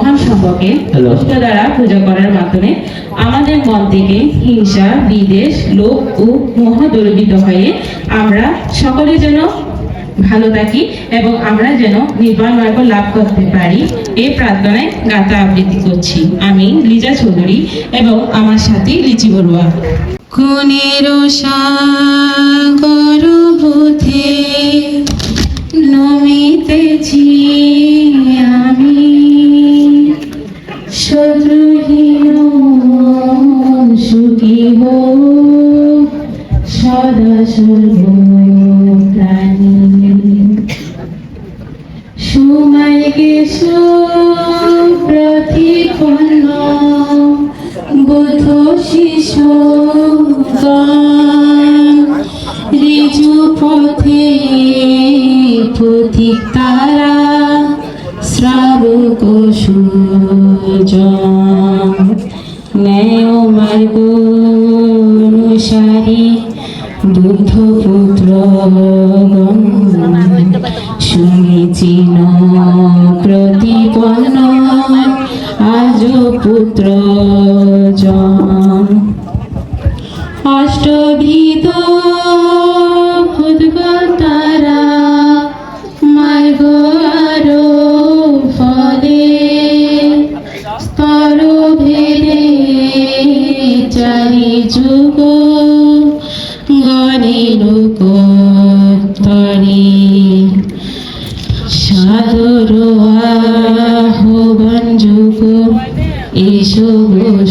মহান সম্পর্কে Hello. দ্বারা পূজা করার মাধ্যমে আমাদের মন থেকে হিংসা বিদেশ লোভ ও মোহ দূরীভূত হয়ে আমরা সকলে যেন ভালো থাকি এবং আমরা যেন নির্বাণ মার্গ লাভ করতে পারি। এই প্রার্থনায় গাথা আবৃত্তি করছি। আমি লিজা চৌধুরী এবং আমার সাথী লিচি বড়ুয়া। কোনের সাগর শত্রুহীন সুখীব সদা সর্বপ্রাণী সুমাইকে প্রতিপন্ন বুধ শিশু ঋজু পথে পথিক তারা শ্রাবক মার্গ অনুসারী বুদ্ধ পুত্র সুমিচিন প্রতিপন্ন আজ পুত্র জন অষ্টভিত যুগ গণে লোক তরে সাদর আহ্বান যুগ এসো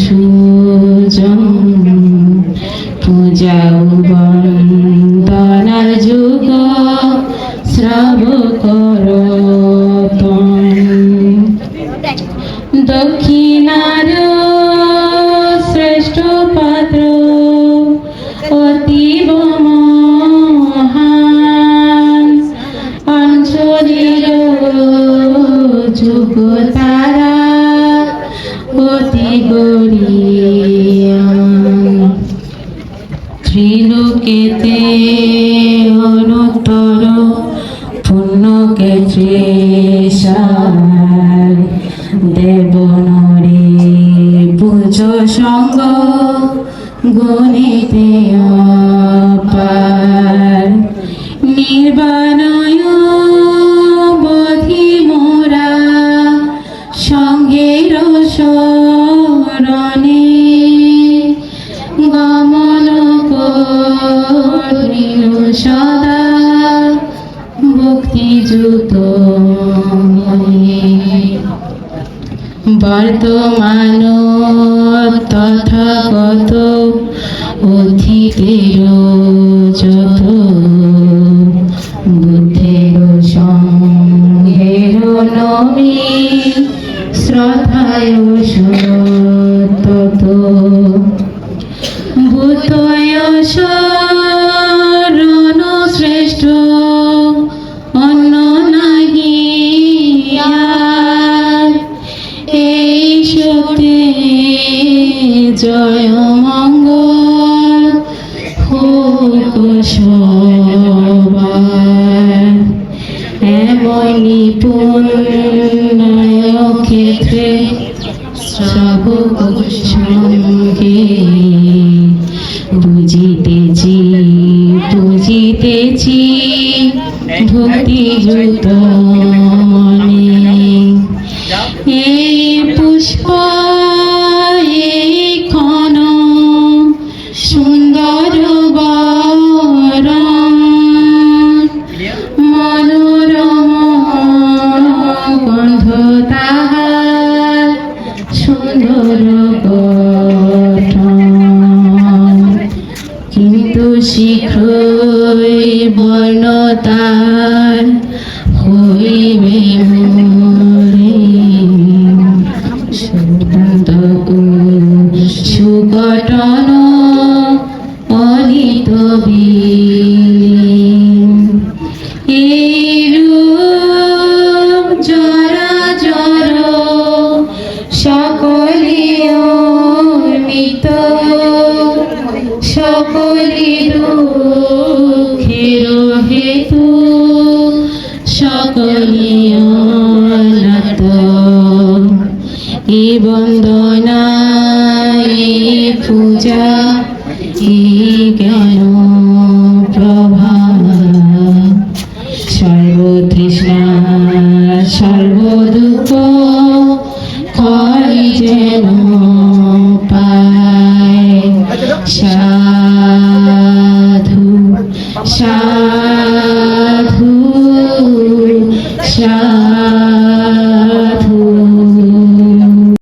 সুজন পূজা বন্দনার যুগ শ্রাব কর তারা অতি পূর্ণ ক্ষেত্রে সার দেবনরে পুজ সঙ্গ গণিতে অপার। শরণে গমন করিল সদা ভক্তিযুত বর্তমান তথাগত অতীতের যত শ্রদ্ধায় সতত ভূতয় শরণ শ্রেষ্ঠ অন্য নাহি। এই সত্যে জয় মঙ্গল হোক সবার ক্ষেত্রে সব সঙ্গে বুঝিতেছি বুঝিতেছি ভক্তিযুত মনে শীঘ্রই বর্ণ তার হইবে সকলি দুঃখের হেতু সকলি অনাত এ বন্দনা এ পূজা, এ জ্ঞান প্রভা। সর্বতৃষ্ণা, সর্বদুঃখ কয় যেন